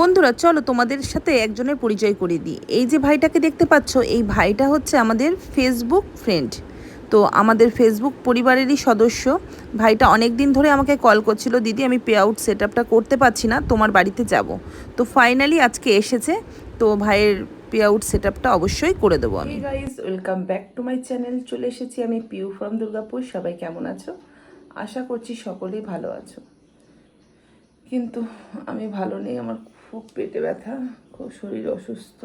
বন্ধুরা, চলো তোমাদের সাথে একজনের পরিচয় করে দিই। এই যে ভাইটাকে দেখতে পাচ্ছ, এই ভাইটা হচ্ছে আমাদের ফেসবুক ফ্রেন্ড তো আমাদের ফেসবুক পরিবারেরই সদস্য। ভাইটা অনেক দিন ধরে আমাকে কল করছিল, দিদি, আমি পে আউট সেট আপটা করতে পারছি না, তোমার বাড়িতে যাব। তো ফাইনালি আজকে এসেছে, তো ভাইয়ের পে আউট সেট আপটা অবশ্যই করে দেবো আমি। Guys welcome back to my channel চলে এসেছি আমি পিউ ফ্রম দুর্গাপুর সবাই কেমন আছো? আশা করছি সকলেই ভালো আছো। কিন্তু আমি ভালো নেই, আমার খুব পেটে ব্যথা, খুব শরীর অসুস্থ।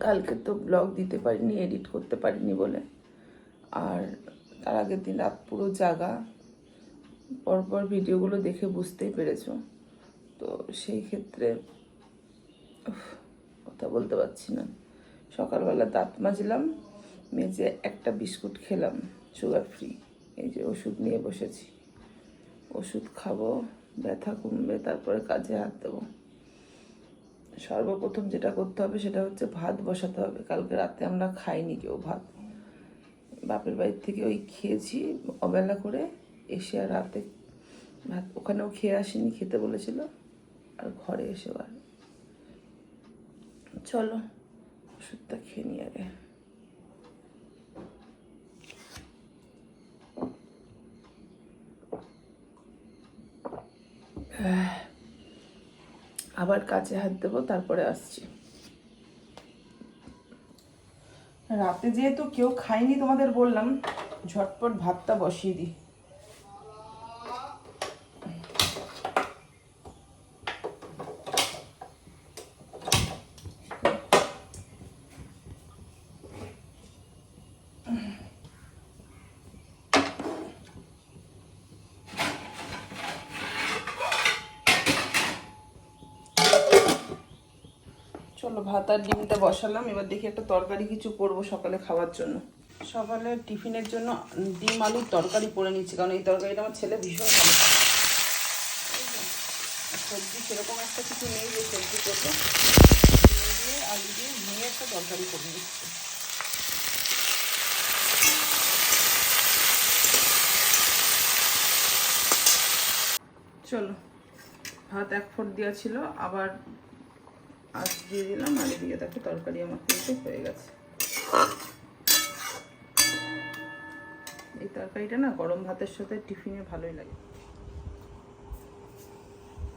কালকে তো ব্লগ দিতে পারিনি এডিট করতে পারিনি বলে। আর তার আগের দিন রাত পুরো জাগা। পরপর ভিডিওগুলো দেখে বুঝতেই পেরেছ। তো সেই ক্ষেত্রে কথা বলতে পারছি না। সকালবেলা দাঁত মাজলাম, মেজে একটা বিস্কুট খেলাম সুগার ফ্রি এই যে ওষুধ নিয়ে বসেছি। ওষুধ খাব। ব্যথা কমবে, তারপরে কাজে হাত দেবো। সর্বপ্রথম যেটা করতে হবে সেটা হচ্ছে ভাত বসাতে হবে। কালকে রাতে আমরা খাইনি কেউ ভাত। বাপের বাড়ির থেকে ওই খেয়েছি অবেলা করে, এসে আর রাতে ভাত ওখানেও খেয়ে আসিনি, খেতে বলেছিল। আর ঘরে এসে আর চলো ওষুধটা খেয়ে নিই আগে। আবার কাছে হাত দেবো, তারপরে আসছি। রাতে যেহেতু কেউ খায়নি তোমাদের বললাম, ঝটপট ভাতটা বসিয়ে দিই। চলো ভাত আর ডিমটা বসালাম। এবার দেখি একটা তরকারি কিছু করব সকালে খাওয়ার জন্য। সকালে টিফিনের জন্য ডিম আলুর তরকারি করে নিচ্ছি কারণ এই তরকারিটা আমার ছেলে ভীষণ ভালো সবজি সেরকম একটা কিছু নেই যে সবজি করব। দিয়ে, আলু দিয়ে নিয়ে একটা তরকারি করে নিচ্ছি। চলো, ভাত এক ফোট দেওয়া ছিল, আবার আজ দিয়ে দিলাম আর এদিকে দেখো তরকারি আমার কিন্তু হয়ে গেছে। এই তরকারিটা না গরম ভাতের সাথে টিফিনে ভালোই লাগে।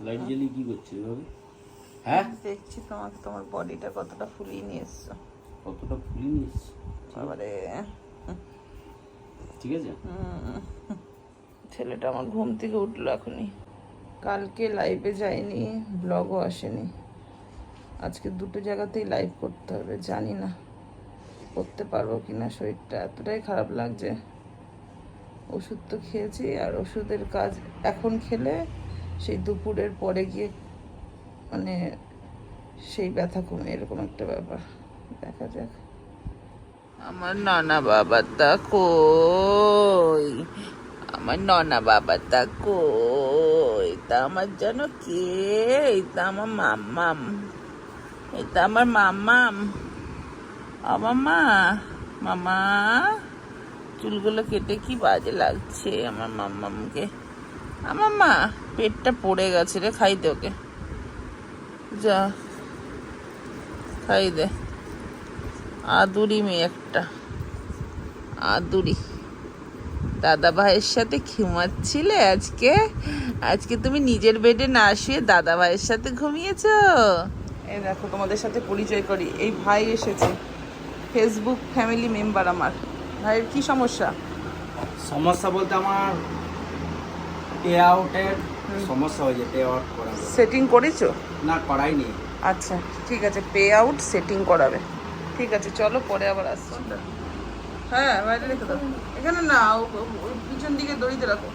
লাইট জ্বালিয়ে কি করছে এভাবে? হ্যাঁ? দেখছি তোমাকে তোমার বডিটা কতটা ফুলিয়ে নিয়ে এসছো। কতটা ফুলি নিস তারপরে ঠিক আছে? ছেলেটা আমার ঘুম থেকে উঠল এখনই। কালকে লাইভে যাইনি ব্লগও আসেনি। আজকে দুটো জায়গাতেই লাইভ করতে হবে, জানি না করতে পারব কি না শরীরটা। এতটাই খারাপ লাগছে। ওষুধ তো খেয়েছি আর ওষুধের কাজ এখন খেলে সেই দুপুরের পরে গিয়ে মানে সেই ব্যথা কমে, এরকম একটা ব্যাপার। দেখা যাক। আমার নানা বাবাটা কই? আমার ননা বাবাটা কই? তা আমার যেন কে? এটা আমার মাম্মাম। এটা আমার মাম্মাম আমার মা মামা চুলগুলো কেটে কি বাজে লাগছে আমার মাম্মামকে। আমার মা পেটটা পড়ে গেছে রে, খাই দে ওকে। যা, খাই দে। আদুরি মেয়ে একটা। আদুরি। দাদা ভাইয়ের সাথে ঘুমাচ্ছিলে আজকে? আজকে তুমি নিজের বেডে না শুয়ে দাদা ভাইয়ের সাথে ঘুমিয়েছো? এই দেখো তোমাদের সাথে পরিচয় করি। এই ভাই এসেছে। ফেসবুক ফ্যামিলি মেম্বার আমার। ভাইয়ের কি সমস্যা? সমস্যা বলতে আমার পে আউটের সমস্যা হয়েছে পে আউট করা সেটিং করেছ? না করাইনি। আচ্ছা ঠিক আছে পে আউট সেটিং করাবে। ঠিক আছে চলো পরে আবার আসছি। হ্যাঁ বাইরে রেখে দাও। এখানে না পিছন দিকে দড়িতে রাখো।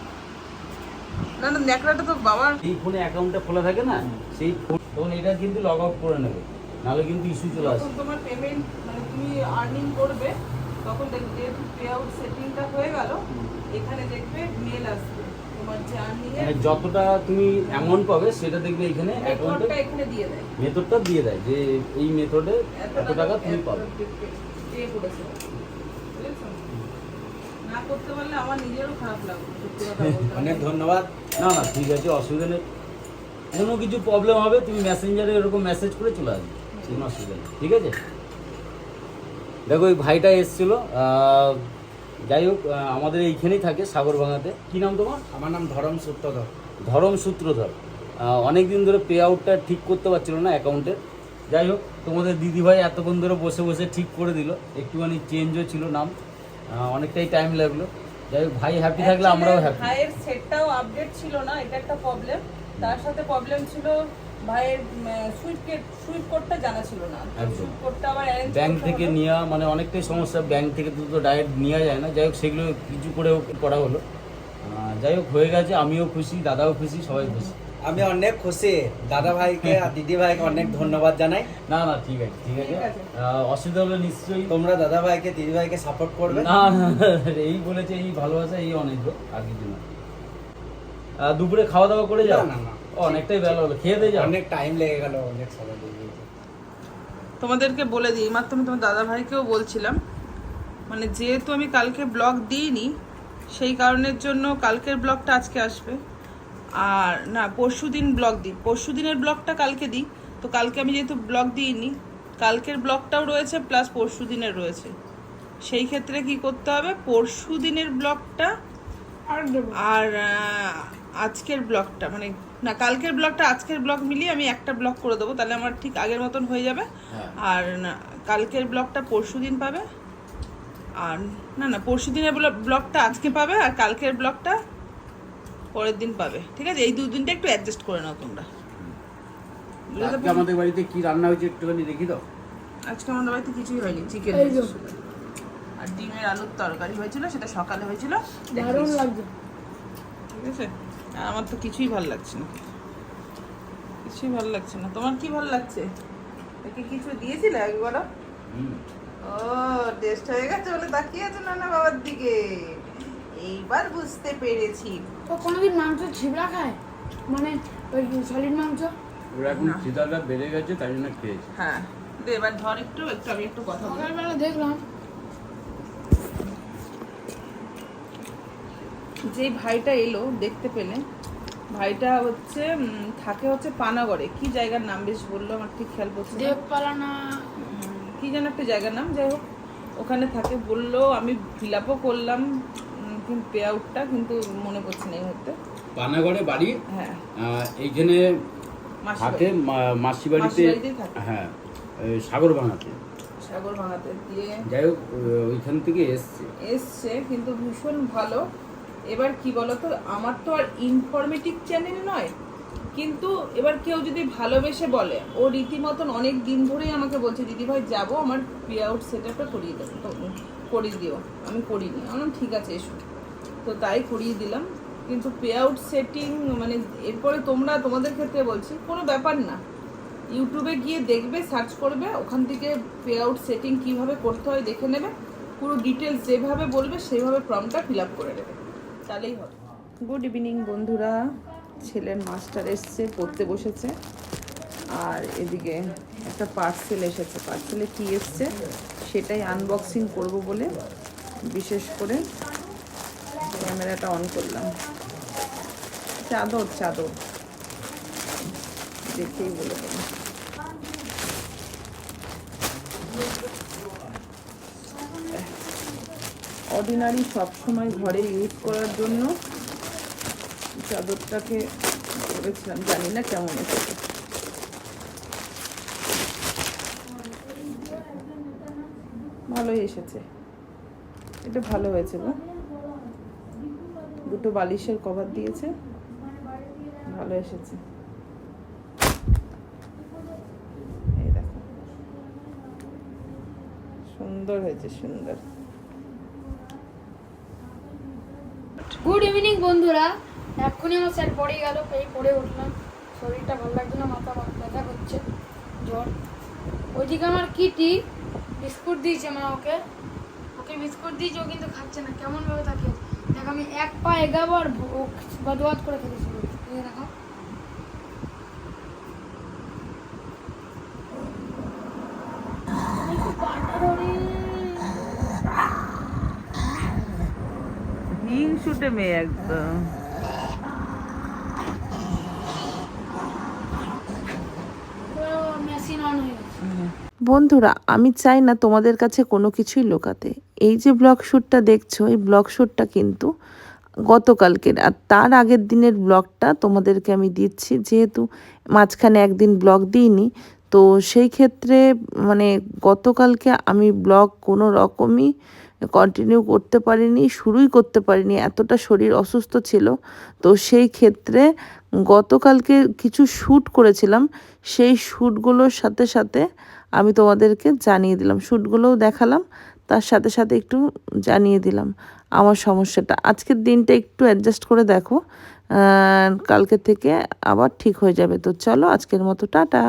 না না ন্যাকড়াটা তো বাবার এই ফোনে অ্যাকাউন্টটা খোলা থাকে না সেই ফোন তখন এটা কিন্তু লগ আউট করে নেবে। নাহলে কিন্তু ইস্যু চলে আসবে। তোমার পেমেন্ট মানে তুমি আর্নিং করবে তখন দেখবে যেহেতু পে আউট সেটিংটা হয়ে গেল এখানে দেখবে মেল আসবে। তোমার যে আর্নিং এর মানে যতটা তুমি অ্যামাউন্ট পাবে সেটা দেখবে এখানে অ্যাকাউন্টে এখানে দিয়ে দেয়। মেথডটা দিয়ে দেয় যে এই মেথডে এত টাকা তুমি পাবে। পে করেছে। না করতে পারলে আমার নিজেরও খারাপ লাগবে অনেক ধন্যবাদ। না না ঠিক আছে অসুবিধা নেই। কোনো কিছু প্রবলেম হবে তুমি মেসেঞ্জারে এরকম মেসেজ করে চলে আসবে। কোনো অসুবিধা নেই ঠিক আছে? দেখো ওই ভাইটা এসেছিল যাই হোক আমাদের এইখানেই থাকে সাগরভাঙাতে। কী নাম তোমার? আমার নাম ধরম সূত্রধর। ধরম সূত্রধর। অনেক দিন ধরে পে আউটটা ঠিক করতে পারছিল না অ্যাকাউন্টের যাই হোক তোমাদের দিদিভাই এতক্ষণ ধরে বসে বসে ঠিক করে দিল। একটুখানি চেঞ্জও ছিল নাম। অনেকটাই টাইম লাগল। যাই ভাই হ্যাপি থাকলে আমরাও হ্যাপি ভাইয়ের সেটটাও আপডেট ছিল না এটা একটা প্রবলেম তার সাথে প্রবলেম ছিল ভাইয়ের সুইপ সুইফট কোডটা জানা ছিল না। সুইট কোডটা আবার অ্যারেঞ্জ ব্যাংক থেকে নিয়া মানে অনেকটাই সমস্যা ব্যাংক থেকে তো তো ডাইরেক্ট নেওয়া যায় না। যাই হোক সেগুলো কিছু করে করা হলো। যাই হোক হয়ে গেছে আমিও খুশি দাদাও খুশি সবাই খুশি। আমি অনেক খুশি। দাদা ভাইকে আর দিদি ভাইকে অনেক ধন্যবাদ জানাই। না না ঠিক আছে ঠিক আছে। আহ, অসুবিধা হলে নিশ্চয়ই তোমরা দাদা ভাইকে দিদি ভাইকে সাপোর্ট করবে। না না, এই বলেছে এই ভালোবাসা এই অনেক আর কিছু না। আহ, দুপুরে খাওয়া দাওয়া করে যাও? না, না, না। ও, অনেকটাই বেলা হলো খেয়ে দিয়ে যাও। অনেক টাইম লেগে গেল অনেক সময় লেগে গেছে। তোমাদেরকে বলে দিই মাত্র আমি তোমার দাদা ভাইকেও বলছিলাম মানে যেহেতু আমি কালকে ব্লগ দিইনি সেই কারণের জন্য কালকের ব্লগটা আজকে আসবে। আর না পরশু দিন ব্লগ দিই। পরশু দিনের ব্লগটা কালকে দিই। তো কালকে আমি যেহেতু ব্লগ দিইনি কালকের ব্লগটাও রয়েছে প্লাস পরশু দিনের রয়েছে। সেই ক্ষেত্রে কি করতে হবে? পরশু দিনের ব্লগটা আর আজকের ব্লগটা মানে না কালকের ব্লগটা আজকের ব্লগ মিলিয়ে আমি একটা ব্লগ করে দেবো। তাহলে আমার ঠিক আগের মতন হয়ে যাবে। হ্যাঁ। আর না, কালকের ব্লগটা পরশু দিন পাবে। আর না না পরশু দিনের ব্লগটা আজকে পাবে আর কালকের ব্লগটা পরের দিন পাবে। ঠিক আছে? এই দু দিনটা একটু অ্যাডজাস্ট করে নাও তোমরা। আজকে আমাদের বাড়িতে কি রান্না হয়েছে একটুখানি দেখি দাও আজকে আমাদের বাড়িতে কিছুই হয়নি চিকেন আর ডিমের আলুর তরকারি হয়েছিল সেটা সকালে হয়েছিল। দারুণ লাগছে। ঠিক আছে? আর আমার তো কিছুই ভালো লাগছে না। কিছুই ভালো লাগছে না। তোমার কি ভালো লাগছে? একে কিছু দিয়েছিলে একবারও। ও টেস্ট হয়ে গেছে বলে তাকিয়ে আছে নানা বাবার দিকে। এইবার বুঝতে পেরেছি। তো কোনোদিন মাংস ছিবড়া খায়? মানে ওই সলিড মাংস? ওরা এখন না। খিদাটা বেড়ে গেছে তাই জন্য খেয়েছে। হ্যাঁ। দে এবার ধর একটু একটু আমি একটু কথা বলি। সকালবেলা দেখলাম। যে ভাইটা এলো দেখতে পেলে ভাইটা হচ্ছে থাকে হচ্ছে পানাগড়ে। কি জায়গার নাম বেশ বলল আমার ঠিক খেয়াল পড়ছে না। দেবপালানা কি যেন একটা জায়গার নাম যাই হোক। ওখানে থাকে বলল আমি ফিল আপও করলাম পে আউটটা কিন্তু মনে পড়ছে না এই মুহূর্তে। পানাগড়ে বাড়ি হ্যাঁ। এইখানে থাকে। মাসি বাড়িতে। হ্যাঁ সাগর ভাঙাতে সাগর ভাঙাতে দিয়ে যাই হোক ওইখান থেকে এসছে। এসছে কিন্তু ভীষণ ভালো। এবার কি বলতো আমার তো আর ইনফরমেটিভ চ্যানেল নয় কিন্তু এবার কেউ যদি ভালোবেসে বলে ও রীতিমতন অনেক দিন ধরেই আমাকে বলছে দিদি ভাই যাব আমার পে আউট সেট আপটা করিয়ে দেবো করিয়ে দিও আমি করিনি। আমি বললাম, ঠিক আছে এসো। তো তাই করিয়ে দিলাম। কিন্তু পে আউট সেটিং মানে এরপরে তোমরা তোমাদের ক্ষেত্রে বলছি, কোনো ব্যাপার না। ইউটিউবে গিয়ে দেখবে সার্চ করবে, ওখান থেকে পে আউট সেটিং কীভাবে করতে হয় দেখে নেবে। পুরো ডিটেলস যেভাবে বলবে, সেইভাবে ফর্মটা ফিল আপ করে নেবে। তাহলেই হবে। গুড ইভিনিং বন্ধুরা। ছেলের মাস্টার এসছে, পড়তে বসেছে। আর এদিকে একটা পার্সেল এসেছে। পার্সেলে কি এসছে? সেটাই আনবক্সিং করব বলে, বিশেষ করে ক্যামেরাটা অন করলাম। চাদর চাদর। দেখেই বলে দেবো। অর্ডিনারি সবসময় ঘরে ইউজ করার জন্য চাদরটাকে করেছিলাম জানি না কেমন এসেছে। ভালোই এসেছে। এটা ভালো হয়েছে গো। দুটো বালিশের কভার দিয়েছে। ভালো এসেছে। সুন্দর হয়েছে, সুন্দর। গুড ইভিনিং বন্ধুরা। এক্ষুনি আমার স্যার পড়ে গেল এই পড়ে উঠলাম। শরীরটা ভালো লাগছে না, মাথা ব্যথা করছে, জ্বর। ওইদিকে আমার কিটি বিস্কুট দিয়েছে মা ওকে। ওকে বিস্কুট দিয়েছে, ও কিন্তু খাচ্ছে না। কেমন ভাবে তাকিয়ে আছে। দেখ আমি এক পা এগাবো আর বদবাদ করে ফেলেছি। দেখো। হিংসুটে মেয়ে একদম। বন্ধুরা, আমি চাই না তোমাদের কাছে কোনো কিছুই লোকাতে। এই যে ব্লগ শ্যুটটা দেখছ, এই ব্লগ শ্যুটটা কিন্তু গতকালকের, আর তার আগের দিনের ব্লগটা তোমাদেরকে আমি দিচ্ছি। যেহেতু মাঝখানে একদিন ব্লগ দিইনি, তো সেই ক্ষেত্রে মানে গতকালকে আমি ব্লগ কোনো রকমই কন্টিনিউ করতে পারিনি, শুরুই করতে পারিনি, এতটা শরীর অসুস্থ ছিল। তো সেই ক্ষেত্রে গতকালকে কিছু শ্যুট করেছিলাম, সেই শ্যুটগুলোর সাথে সাথে আমি তোমাদেরকে জানিয়ে দিলাম শ্যুটগুলোও দেখালাম, তার সাথে সাথে একটু জানিয়ে দিলাম আমার সমস্যাটা। আজকের দিনটা একটু অ্যাডজাস্ট করে দেখো কালকে থেকে আবার ঠিক হয়ে যাবে। তো চলো আজকের মতো, টাটা।